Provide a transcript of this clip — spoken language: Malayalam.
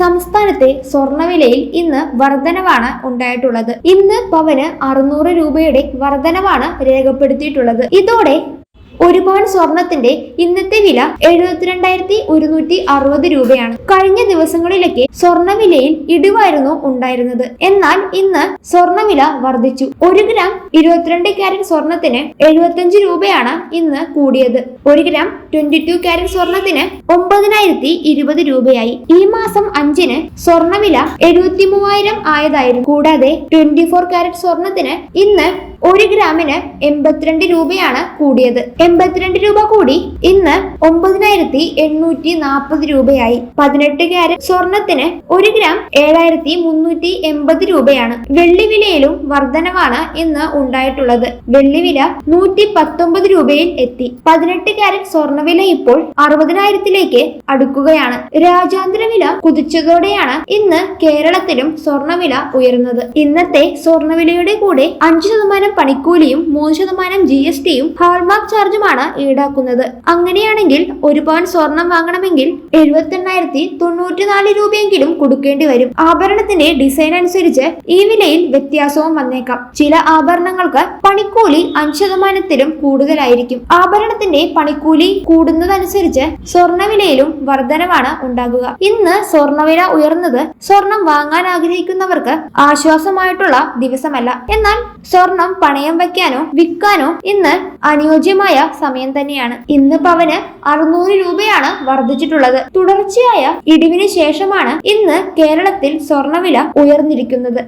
സംസ്ഥാനത്തെ സ്വർണവിലയിൽ ഇന്ന് വർധനവാണ് ഉണ്ടായിട്ടുള്ളത്. ഇന്ന് പവന് അറുന്നൂറ് രൂപയുടെ വർധനവാണ് രേഖപ്പെടുത്തിയിട്ടുള്ളത്. ഇതോടെ ഒരു പവൻ സ്വർണത്തിന്റെ ഇന്നത്തെ വില എഴുപത്തിരണ്ടായിരത്തി ഒരുന്നൂറ്റി അറുപത് രൂപയാണ്. കഴിഞ്ഞ ദിവസങ്ങളിലൊക്കെ സ്വർണവിലയിൽ ഇടിവായിരുന്നു ഉണ്ടായിരുന്നത്. എന്നാൽ ഇന്ന് സ്വർണവില വർദ്ധിച്ചു. ഒരു ഗ്രാം ഇരുപത്തിരണ്ട് ക്യാരറ്റ് സ്വർണത്തിന് എഴുപത്തിയഞ്ച് രൂപയാണ് ഇന്ന് കൂടിയത്. ഒരു ഗ്രാം ട്വന്റി ടു ക്യാരറ്റ് സ്വർണത്തിന് ഒമ്പതിനായിരത്തി ഇരുപത് രൂപയായി. ഈ മാസം അഞ്ചിന് സ്വർണവില എഴുപത്തി മൂവായിരം ആയതായിരുന്നു. കൂടാതെ ട്വന്റി ഫോർ കാരറ്റ് സ്വർണത്തിന് ഇന്ന് ഒരു ഗ്രാമിന് എൺപത്തിരണ്ട് രൂപയാണ് കൂടിയത്. എൺപത്തിരണ്ട് രൂപ കൂടി ഇന്ന് ഒമ്പതിനായിരത്തി എണ്ണൂറ്റി നാൽപ്പത് രൂപയായി. പതിനെട്ട് കാരറ്റ് സ്വർണത്തിന് ഒരു ഗ്രാം ഏഴായിരത്തി മുന്നൂറ്റി എൺപത് രൂപയാണ്. വെള്ളി വിലയിലും വർധനവാണ് ഇന്ന് ഉണ്ടായിട്ടുള്ളത്. വെള്ളി വില നൂറ്റി പത്തൊമ്പത് രൂപയിൽ എത്തി. പതിനെട്ട് കാരറ്റ് സ്വർണവില ഇപ്പോൾ അറുപതിനായിരത്തിലേക്ക് അടുക്കുകയാണ്. രാജ്യാന്തര വില കുതിച്ചതോടെയാണ് ഇന്ന് കേരളത്തിലും സ്വർണവില ഉയർന്നത്. ഇന്നത്തെ സ്വർണവിലയുടെ കൂടെ അഞ്ചു ശതമാനം പണിക്കൂലിയും മൂന്ന് ശതമാനം ജി എസ് ടിയും ഹാൾമാർക്ക് ചാർജുമാണ് ഈടാക്കുന്നത്. അങ്ങനെയാണെങ്കിൽ ഒരു പവൻ സ്വർണം വാങ്ങണമെങ്കിൽ എഴുപത്തി എണ്ണായിരത്തി തൊണ്ണൂറ്റി നാല് രൂപയെങ്കിലും കൊടുക്കേണ്ടി വരും. ആഭരണത്തിന്റെ ഡിസൈൻ അനുസരിച്ച് ഈ വിലയിൽ വ്യത്യാസവും വന്നേക്കാം. ചില ആഭരണങ്ങൾക്ക് പണിക്കൂലി അഞ്ച് ശതമാനത്തിലും കൂടുതലായിരിക്കും. ആഭരണത്തിന്റെ പണിക്കൂലി കൂടുന്നതനുസരിച്ച് സ്വർണവിലയിലും വർധനമാണ് ഉണ്ടാകുക. ഇന്ന് സ്വർണവില ഉയർന്നത് സ്വർണം വാങ്ങാൻ ആഗ്രഹിക്കുന്നവർക്ക് ആശ്വാസമായിട്ടുള്ള ദിവസമല്ല. എന്നാൽ സ്വർണം പണയം വയ്ക്കാനോ വിൽക്കാനോ ഇന്ന് അനുയോജ്യമായ സമയം തന്നെയാണ്. ഇന്ന് പവന് അറുന്നൂറ് രൂപയാണ് വർദ്ധിച്ചിട്ടുള്ളത്. തുടർച്ചയായ ഇടിവിന് ശേഷമാണ് ഇന്ന് കേരളത്തിൽ സ്വർണവില ഉയർന്നിരിക്കുന്നത്.